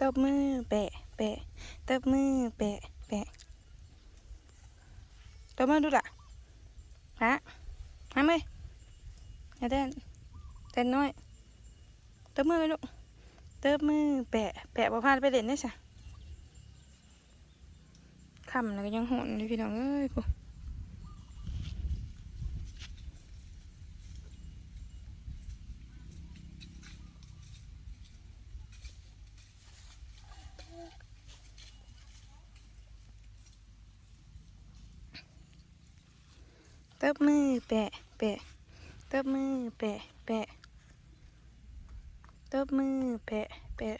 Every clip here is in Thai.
ตบมือแปะแปะตบมือแปะแปะตบมือดูล่ะฮะทำไหมอย่าเต้นเต้นน้อยตบมือไปลูกตบมือแปะแปะบ่พาไปเล่นได้สะคำแล้วก็ยังหอนเลยพี่น้องเอ้ยพ บมือแปะ แปะตบมือแปะ แปะตบมือแปะ แปะ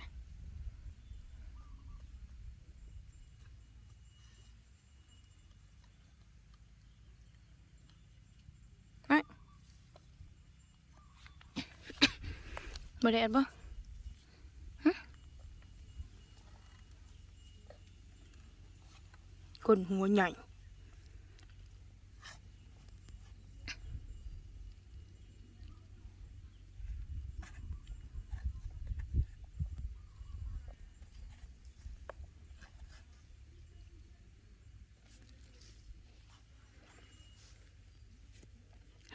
ไอ้บ่ได้อัดบ่หึคนหัวใหญ่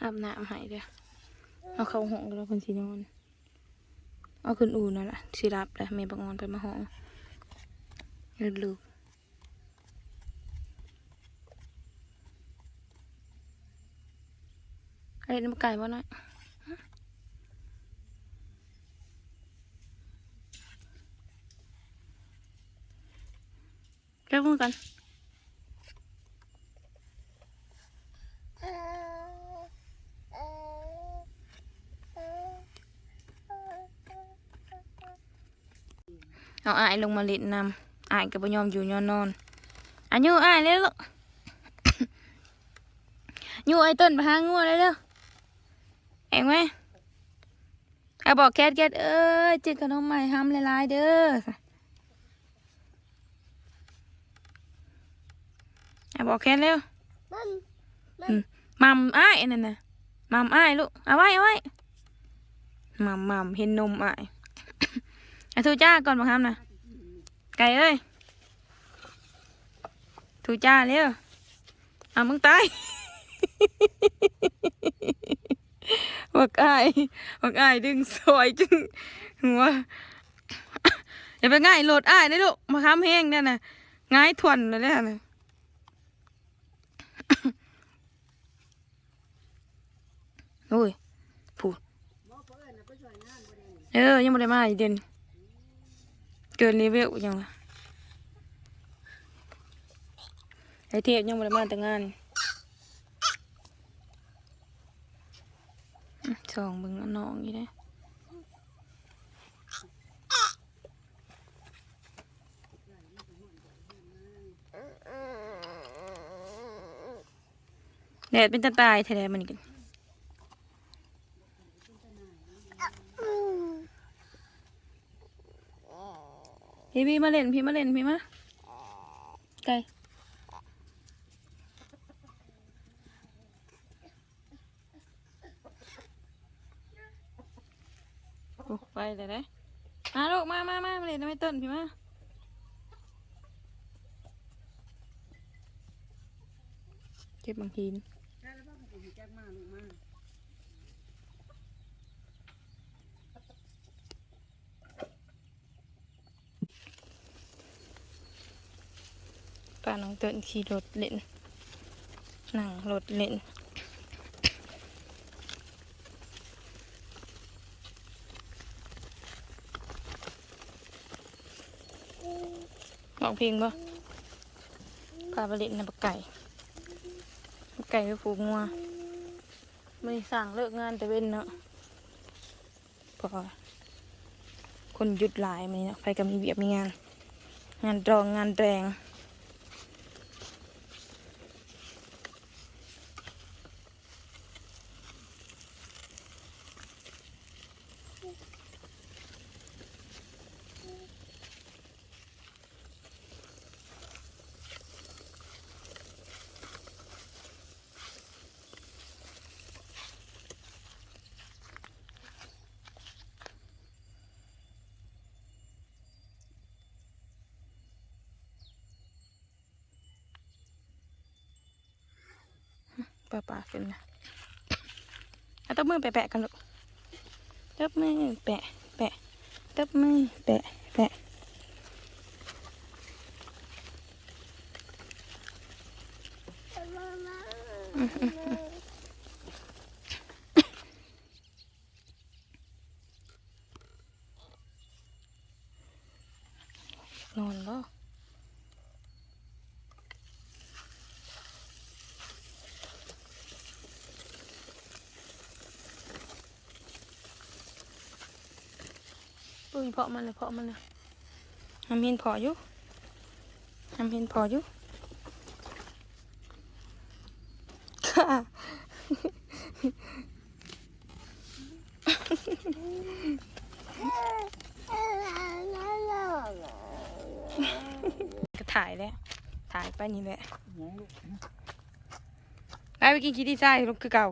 อาบน้ำให้เด้อเอาเข้าห้องแล้วเพิ่นสินอน เอาขึ้นอูนั่นแหละสิรับแล้วแม่บังอนไปมาห้องลืลูกไอ้น้ำไก่บ่น้อยเรียกมือกัน เอาอายลงมาเล่นนำอายก็บ่ยอมอยู่ยอมนอนอันยูอายเลยลูกยูไอ้ต้นไปหางัวเลยเด้อเอ็งไหมเอาบอกแคทแคทเอ้ยจิกขนมใหม่ห้ำหลายๆเด้อเอาบอกแคทเร็วมันอืมมัมอ้ายนั่นน่ะมัมอ้ายลูกเอาไว้เอาไว้มัมมัมเห็นนมอ้าย เอาทูจ้าก่อนบังคับนะไก่เอ้ยทูจ้าเร็วเอามึงตายบักอ้ายบักอ้ายดึงซอยจึงหัวอย่าไปง่ายโหลดอ้ายได้ลูกมาค้ำแห้งนั่นน่ะง่ายทวนเลยนั่นน่ะโอ้ยผูดเออยังไม่ได้มาอีกเดือน เกินเลเวลยังวะไอเทพยังไม่ได้มาแต่งานสองเบึงน้องอยู่นะแดดเป็นตาตายแท้ๆมันกัน พี่พี่มาเล่นพี่มาเล่นพี่มาไก่โอ้ไปเลยนะมาลูกมามามามาเล่นทำไมต้นพี่มาเก็บบางทีน ป้าน้องเต้นขี่รถเล่นนั่งรถเล่นร้องเพลงบ่พาไปเล่นนะบักไก่ไก่ไปผูกงัวไม่สั่งเลิกงานแต่เว้นเนาะพอคนหยุดหลายมันเนาะไปก็มีเบียบมีงาน งานรองงานแรง ปะปะขึ้นนะเอาตบมือแปะๆกันลูกตบมือแปะแปะตบมือแปะแปะนอนบ่ปุ้ ยเพาะมันเลยเพาะมันเลยทำเห็นพาะอยู่ทำเห็นพาะอยู่ค่ะก็ถ่ายแล้วถ่ายไปนี่แหละไปไปกินคิดดีใจลูกคือเก่า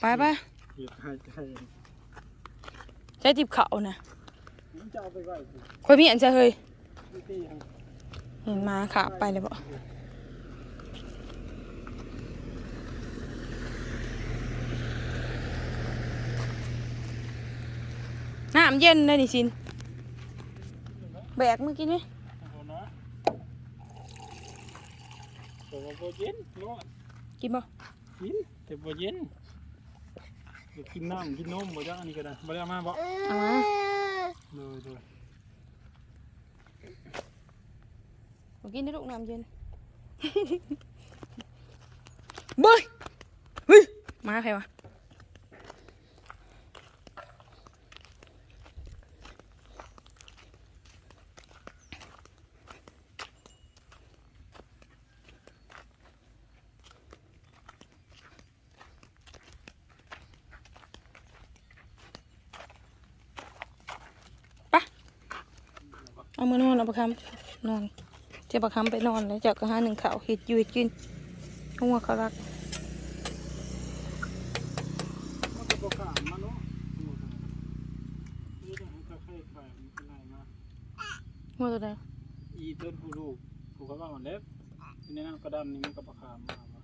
ไปไป ใจใช้จิบเขานะมันจะเอาไปไว้สิคอยมีอันจะเฮยพี่ตี้ให้เห็นมาขาไปเลยบ่น้ำเย็นเลยนี่สิน แบกมือกินไหมเอาเนาะแต่ว่าบ่เย็นร้อนกินบ่กินแต่บ่เย็น เดี๋ยวกินน้ำกินนมบ่จังอันนี้ก็ได้บ่ได้เอามาบ่เอามาเลยเลยบ่กินได้ลูกน้ำเย็นเบ้ยเฮ้ยมาใครวะ เอามานอนเอาประคำนอนเจ้าประคำไปนอนแล้วเจ้าก็หาหนึ่งข่าวเห็ดอยู่เห็ดกินหัวเขารักมันก็บ่กล้ามาเนาะนี่ต้องให้ตะไคร้ไข่มันเป็นไรมาหัวตัวใดอีต้นผู้ลูกผูกเขาว่ามันเล็บในนั้นกระดำนี่มันก็บ่ขามมาว่ะ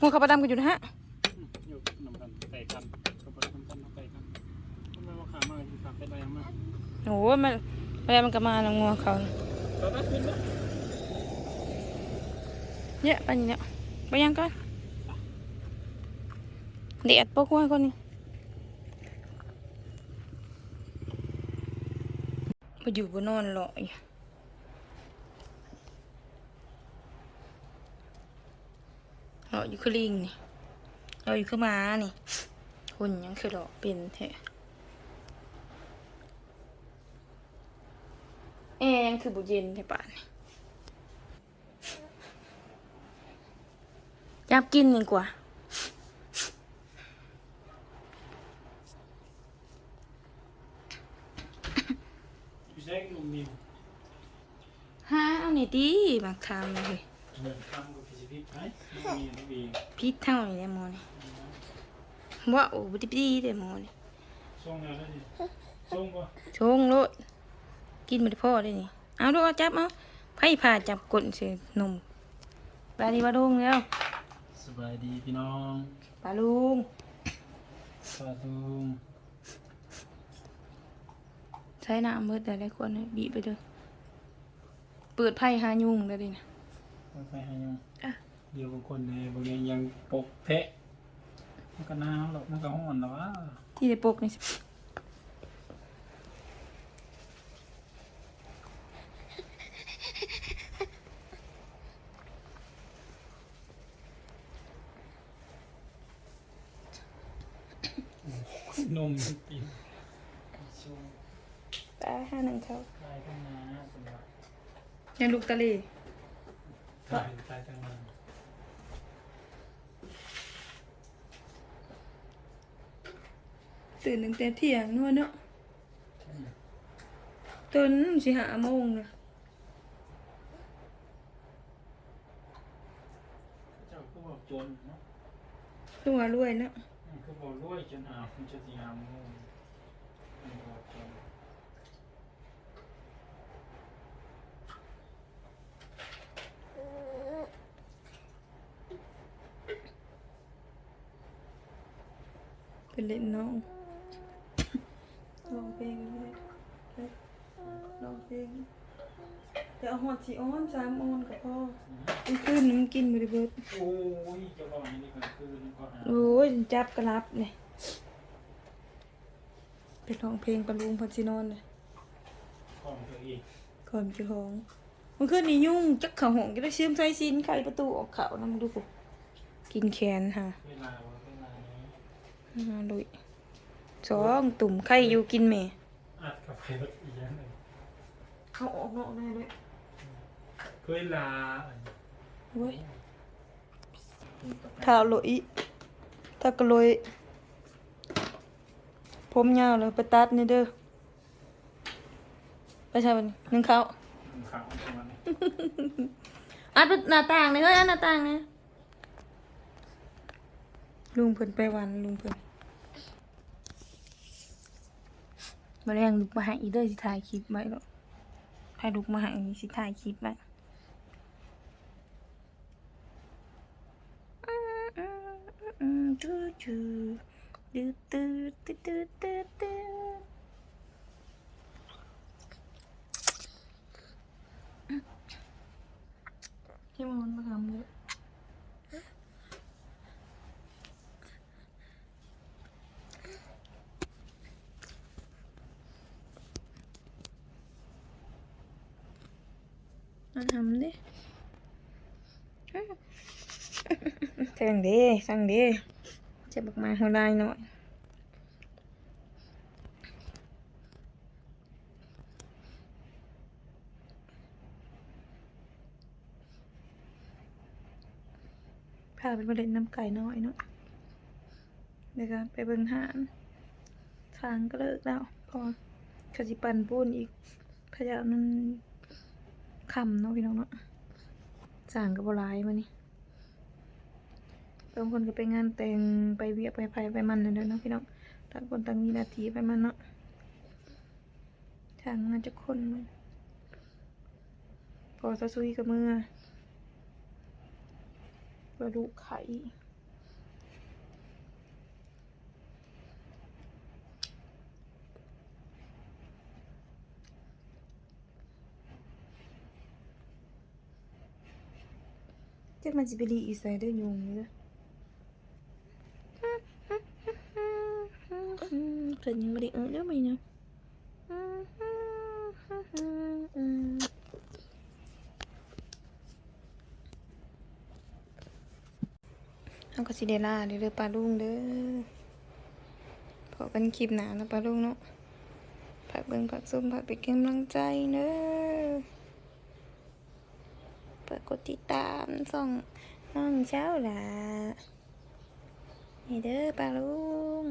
หัวเขาประดำกันอยู่นะฮะอืมอยู่นำกันไก่กันก็บ่ได้นำกันเอาไก่กันทำไมบ่ขามมาสิขามเป็นไรมา โอ้โหมันเวลามันก็มาล้วงัวเขาเนี่ยไปนี่เนี่ยไปยังก่อนเด็ดปกหัวก่อนนี่ไปอยู่บนนอนรอยู่รออยู่คือลิงนี่เรออยู่คือหมานี่คนยังคือรอกเป็นแท้แอร์ยัง คือบุเย็นแท้ป่านนี่จับกินดีกว่าอยู่ใช้หนุ่มนิ่มฮะเอาหน่อยดิบางคำเลยเดินทางกับพิชิตไหมไม่มีไม่มีพิษเท่านี้เลยโมนี่ว่าโอ้บดีดีเลยโมนี่ส่งแล้วนะนี่ส่งป่ะชงโลดกินไม่ได้พ่อได้นี่ เอาดูเอาจับเอาไพ่ผ่าจับกดเสียนมปลาดีปลาลุงแล้วสบายดีพี่น้องปลาลุงสวัสดีใช้น้ำมืดแต่ได้ควรบีบไปเลยเปิดไพ่หายุงได้ดินะไปให้ยังอะเดี๋ยวบางคนเนี่ยบางอย่างยังปกเพะมันก็น้ำหรอกมันก็ห้อนแล้ววะที่ได้ปกนี่สิ นมกินช่วงปลาห้าหนึ่งเขาใต้ตั้งนาสำหรับยังลูกตะลีใต้ใต้ตั้งนาตื่นตั้งแต่เที่ยงนู่นเนาะตื่นสิหาโมงนะเจ้าก็บอกจนเนาะตัวรวยเนาะมันคือ บอกรวยจนหาคุณจะตีหามงงมันบอกจนเป็นเล่นน้องร้องเพลงเลยร้องเพลง แต่เอาหอดสีอ้อนสามอ้อนกับพ่อมันขึ้นมันกินบริเบิดโอ้ยเจะบอกอย่างนี้ก็คือก็หาโอ้ยจับกระลับเลยไปร้องเพลงปะลุงพัชินอนเลยของตัวเองก่อนจะห้องมันขึ้นนี่ยุ่งจักเขาห้องก็ได้เชื่อมใส่ซินไขประตูออกเขานะมึงดูกูกินแขนค่ะเวลาว่าเวลานี้มาลุยสองตุ่มไข่อยู่กินแม่อัดกับไปรถอีกอย่างหนึ่ง เขาออกนอกได้ด้วย เวลาเว้ยถ้าลุยถ้ากระลุยผมยาวเลยไปตัดนี่เด้อไปใช่ปะนี่นึ่งเขาวขาวประมาณนี้อัดหน้าต่างเลยเฮ้ยอัดหน้าต่างเนี่ยลุงเพิ่นไปวันลุงเพิ่นมาแรงลุกมาหาอีเด้อสิถ่ายคลิปไว้แล้วถ่ายลุกมาหาอีสิถ่ายคลิปไว้ จูจูดูดูดูดูดูดูที่มันมาทำเลยมาทำดิสั่งดิสั่งดิ จะบอกมาหัวได้หน่อยพาไปมาเล่นน้ำไก่น้อยเนาะเดี๋ยวก็ไปเบิ่งหานทางก็เลิกแล้ว พอขจิปันปูนอีกพยายามนั้นคำเนาะพี่น้องเนาะสั่งกับบลายมานี่ บางคนก็ไปงานแต่งไปเวียกไปไผไปมันเลยเด้อเนาะพี่น้องต่างคนต่างมีหน้าที่ไปมันเนาะทางงานจะคนมันพอซะซุยกับมือบรรลุไข่เจ้ามันจะไปรีอีไซเดอร์ยุงเด้อ เพิ่นยังไม่ได้เออเด้อไหมเนาะเอาก็สิเดล่าเด้อปลาลุงเด้อพอกันคลิปหนานะปลาลุงเนาะผักเบิ่งผักส้มผักเป็นกำลังใจเด้อเปิดกดติดตามส่องน้องเจ้าล่ะนี่เด้อปลาลุง